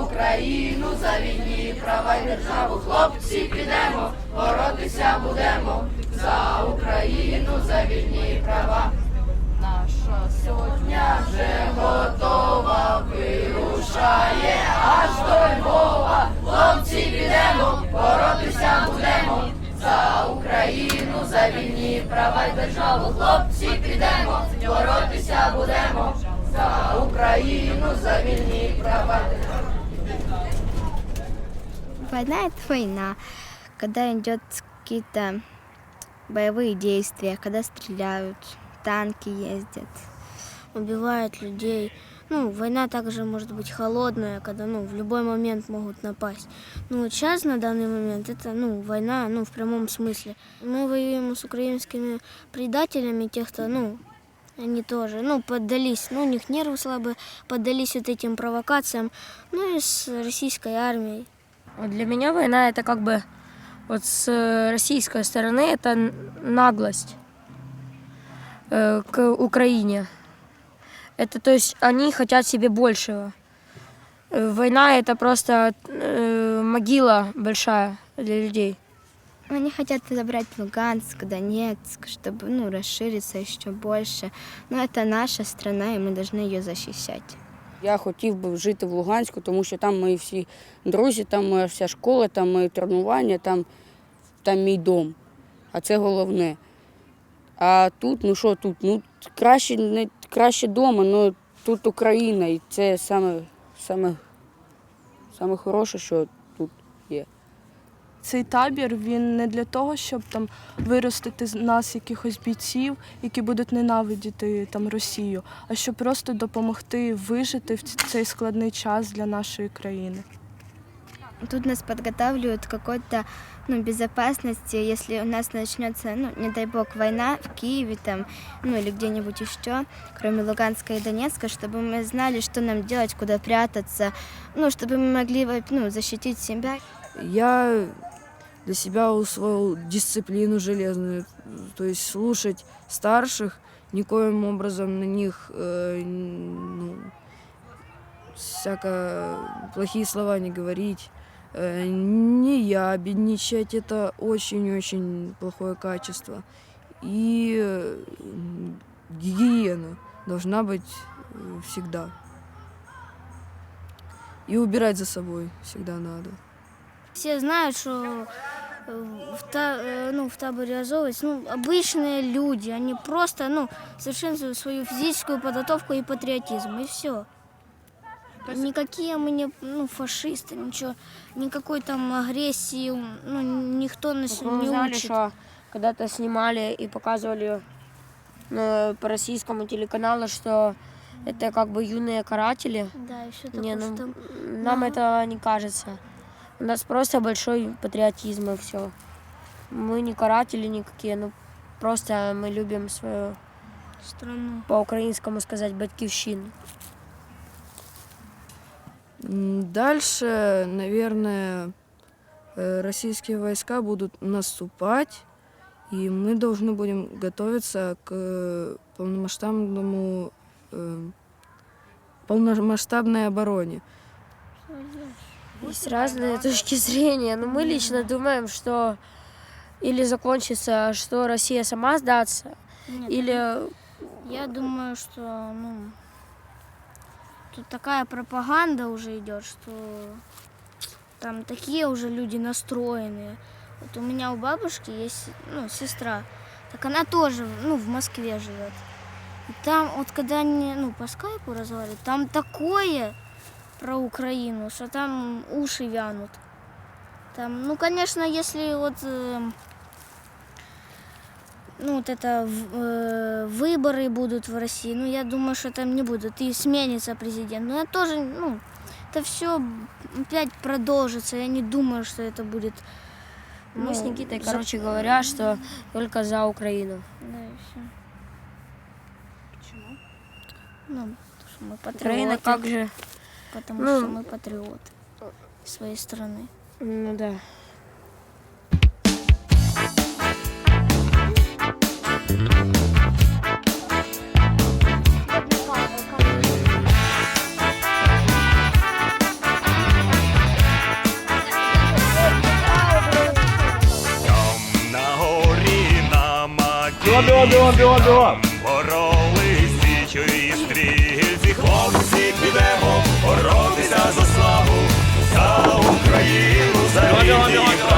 Україну, за вільні права й державу, хлопці підемо, боротися будемо. За Україну, за вільні права. Наша сотня вже готова, вирушає аж до Львова. Хлопці підемо, боротися будемо. За Україну, за вільні права й державу. Хлопці підемо, боротися будемо. За Україну, за вільні права. Война – это война, когда идет какие-то боевые действия, когда стреляют, танки ездят, убивают людей. Ну, война также может быть холодная, когда ну, в любой момент могут напасть. Ну, вот сейчас, на данный момент, это ну, война ну, в прямом смысле. Мы воюем с украинскими предателями, тех, кто, ну, они тоже, ну, поддались, ну, у них нервы слабые, поддались вот этим провокациям, ну, и с российской армией. Для меня война это как бы вот с э, российской стороны это наглость э, к Украине. Это то есть они хотят себе большего. Э, Война это просто могила большая для людей. Они хотят забрать Луганск, Донецк, чтобы ну, расшириться еще больше. Но это наша страна, и мы должны ее защищать. Я хотів би жити в Луганську, тому що там мої всі друзі, там моя вся школа, там мої тренування, там, там мій дом. А це головне. А тут, ну що тут? Ну краще не краще вдома, ну тут Україна, і це саме, саме, саме хороше, що. Цей табір він не для того, щоб там виростити з нас якихось бійців, які будуть ненавидіти там Росію, а щоб просто допомогти вижити в ц- цей складний час для нашої країни. Тут нас подготавливают к какой-то ну, безопасности, если у нас начнется, ну, не дай бог, война в Киеве там, ну, или где-нибудь еще, кроме Луганска и Донецка, чтобы мы знали, что нам делать, куда прятаться, ну, чтобы мы могли, во- ну, защитить себя. Я для себя усвоил дисциплину железную, то есть слушать старших, никоим образом на них э, ну, всяко плохие слова не говорить, э, не ябедничать, это очень-очень плохое качество. И э, гигиена должна быть э, всегда. И убирать за собой всегда надо. Все знают, что в, та- э, ну, в таборе Азовец, ну, обычные люди, они просто, ну, совершенствуют свою физическую подготовку и патриотизм, и все. Никакие мы не ну, фашисты, ничего, никакой там агрессии, ну, никто нас Вы не знали, учит. что когда-то снимали и показывали ну, по российскому телеканалу, что это как бы юные каратели. Да, и все Не, такое, ну, что нам Ну. это не кажется. У нас просто большой патриотизм и все. Мы не каратели никакие, ну просто мы любим свою, страну. по-украинскому сказать, батькивщину. Дальше, наверное, э, российские войска будут наступать, и мы должны будем готовиться к э, полномасштабному э, полномасштабной обороне. Есть разные точки зрения, но мы лично думаем, что или закончится, что Россия сама сдастся, Нет, или Я думаю, что ну, тут такая пропаганда уже идет, что там такие уже люди настроенные. Вот у меня у бабушки есть ну, сестра, так она тоже ну, в Москве живет. И там, вот когда они ну, по скайпу разговаривают, там такое про Украину, что там уши вянут. Там, ну, конечно, если вот э, ну, вот это э, выборы будут в России, ну, я думаю, что там не будут, и сменится президент. Но я тоже, ну, это все опять продолжится, я не думаю, что это будет... мы с ну, Никитой, за- короче говоря, что только за Украину. Да, и все. Почему? Ну, потому что мы Украина патриоты. как же, потому ну, что мы патриоты своей страны. Ну да. Біло, біло, біло, біло. Боролись січу і стрільці боротися за славу, за Україну, за рідний край.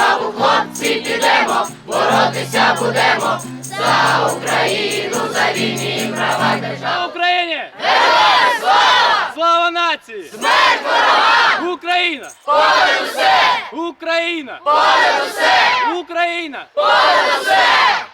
славу, хлопці, підемо, боротися будемо за Україну, за вільні і права держави. Україні! Героям слава! Слава нації! Смерть ворогам! Україна! Понад усе! Україна! Понад усе! Україна! Понад усе!